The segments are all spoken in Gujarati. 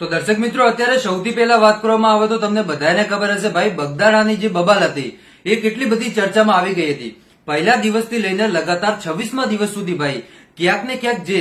તો દર્શક મિત્રો, અત્યારે સૌથી પહેલા વાત કરવામાં આવે તો તમને બધાને ખબર હશે, ભાઈ બગદાણાની જે બબાલ હતી, એ કેટલી બધી ચર્ચામાં આવી ગઈ હતી. પહેલા દિવસથી લઈને લગાતાર છવ્વીસમા દિવસ સુધી ભાઈ, ક્યાંક ને ક્યાંક જે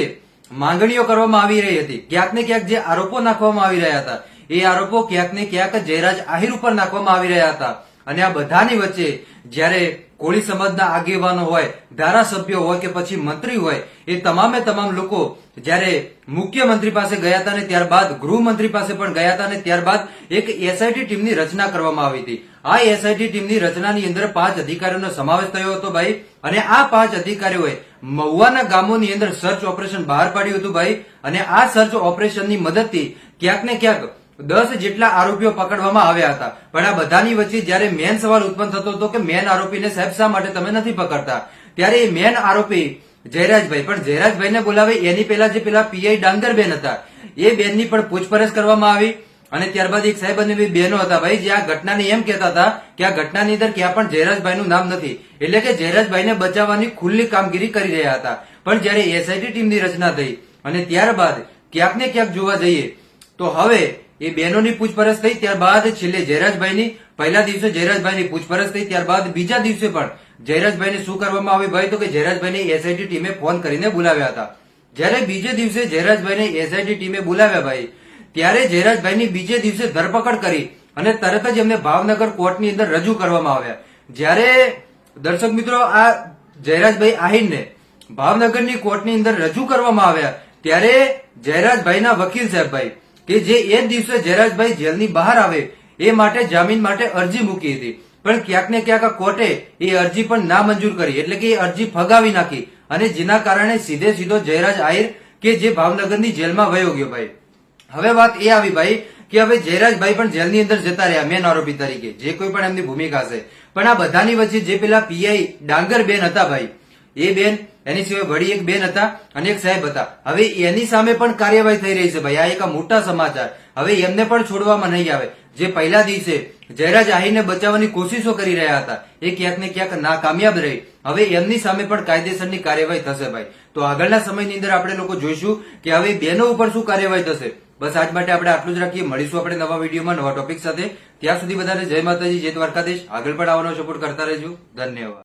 માંગણીઓ કરવામાં આવી રહી હતી, ક્યાંક ને ક્યાંક જે આરોપો નાખવામાં આવી રહ્યા હતા, એ આરોપો ક્યાંક ને ક્યાંક જયરાજ આહિર ઉપર નાખવામાં આવી રહ્યા હતા. અને આ બધાની વચ્ચે જ્યારે કોળી સમાજના આગેવાનો હોય, ધારાસભ્યો હોય કે પછી મંત્રી હોય, એ તમામે તમામ લોકો જ્યારે મુખ્યમંત્રી પાસે ગયા હતા ને ત્યારબાદ, ગૃહમંત્રી પાસે પણ ગયા હતા ને ત્યારબાદ એક એસઆઈટી ટીમની રચના કરવામાં આવી હતી. આ એસઆઈટી ટીમની રચનાની અંદર પાંચ અધિકારીઓનો સમાવેશ થયો હતો ભાઈ, અને આ પાંચ અધિકારીઓએ મહુવાના ગામોની અંદર સર્ચ ઓપરેશન બહાર પાડ્યું હતું ભાઈ, અને આ સર્ચ ઓપરેશનની મદદથી ક્યાંક ને ક્યાંક દસ જેટલા આરોપીઓ પકડવામાં આવ્યા હતા. પણ આ બધાની વચ્ચે જ્યારે મેન સવાલ ઉત્પન્ન થતો હતો કે મેન આરોપીને સાહેબ શા માટે તમે નથી પકડતા? ત્યારે એ મેન આરોપી જયરાજભાઈ. પણ જયરાજભાઈને બોલાવે એની પહેલા જે પેલા પીઆઈ ડાંગરબેન હતા, એ બેનની પણ પૂછપરછ કરવામાં આવી. અને ત્યારબાદ એક સાહેબ અને બે બહેનો હતા. ભાઈ, જે આ ઘટનાને એમ કહેતા હતા કે આ ઘટનાની અંદર ક્યાં પણ જયરાજભાઈનું નામ નથી. એટલે કે જયરાજભાઈને બચાવવાની ખુલ્લી કામગીરી કરી રહ્યા હતા. પણ જ્યારે એસઆઈટી ટીમની રચના થઈ અને ત્યારબાદ ક્યાંક ને ક્યાંક જોવા જઈએ, તો હવે એ બહેનોની પૂછપરછ થઈ ત્યારબાદ છેલ્લે જયરાજભાઈની, પહેલા દિવસે જયરાજભાઈની પૂછપરછ થઈ, ત્યારબાદ બીજા દિવસે પણ જયરાજભાઈને શું કરવામાં આવ્યું? ભાઈ, તો કે જયરાજભાઈને એસઆઈટી ટીમે ફોન કરીને બોલાવ્યા હતા. જ્યારે બીજે દિવસે જયરાજભાઈને એસઆઈટી ટીમે બોલાવ્યા, ભાઈ, ત્યારે જયરાજભાઈની બીજે દિવસે ધરપકડ કરી અને તરત જ એમને ભાવનગર કોર્ટની અંદર રજૂ કરવામાં આવ્યા. જ્યારે દર્શક મિત્રો, આ જયરાજભાઈ આહિરને ભાવનગરની કોર્ટની અંદર રજૂ કરવામાં આવ્યા, ત્યારે જયરાજભાઈના વકીલ સાહેબભાઈ કે જે એ દિવસે જયરાજભાઈ જેલની બહાર આવે, એ માટે જામીન માટે અરજી મૂકી હતી. પણ ક્યાંક ને ક્યાંક કોર્ટે એ અરજી પણ ના મંજૂર કરી, એટલે કે એ અરજી ફગાવી નાખી. અને જેના કારણે સીધે સીધો જયરાજ આહિર કે જે ભાવનગરની જેલમાં વયો ગયો ભાઈ. હવે વાત એ આવી ભાઈ, કે હવે જયરાજભાઈ પણ જેલની અંદર જતા રહ્યા મેન આરોપી તરીકે. જે કોઈ પણ એમની ભૂમિકા છે પણ આ બધાની વચ્ચે જે પેલા પીઆઈ ડાંગર બેન હતા ભાઈ એ બેન, એની સિવાય વળી એક બેન હતા અને એક સાહેબ હતા. હવે એની સામે પણ કાર્યવાહી થઈ રહી છે ભાઈ. આ એક મોટા સમાચાર. હવે એમને પણ છોડવામાં નહીં આવે. જે પહેલા દિવસે જયરાજ આહીરને બચાવવાની કોશિશો કરી રહ્યા હતા, એ ક્યાંક ને ક્યાંક નાકામયાબ રહી. હવે એમની સામે પણ કાયદેસરની કાર્યવાહી થશે ભાઈ. તો આગળના સમયની અંદર આપણે લોકો જોઈશું કે હવે બેનો ઉપર શું કાર્યવાહી થશે. બસ આજ માટે આપણે આટલું જ રાખીએ. મળીશું આપણે નવા વિડીયોમાં નવા ટોપિક સાથે. ત્યાં સુધી બધાને જય માતાજી, જય દ્વારકાધીશ. આગળ પણ આવવાનો સપોર્ટ કરતા રહેજો. ધન્યવાદ.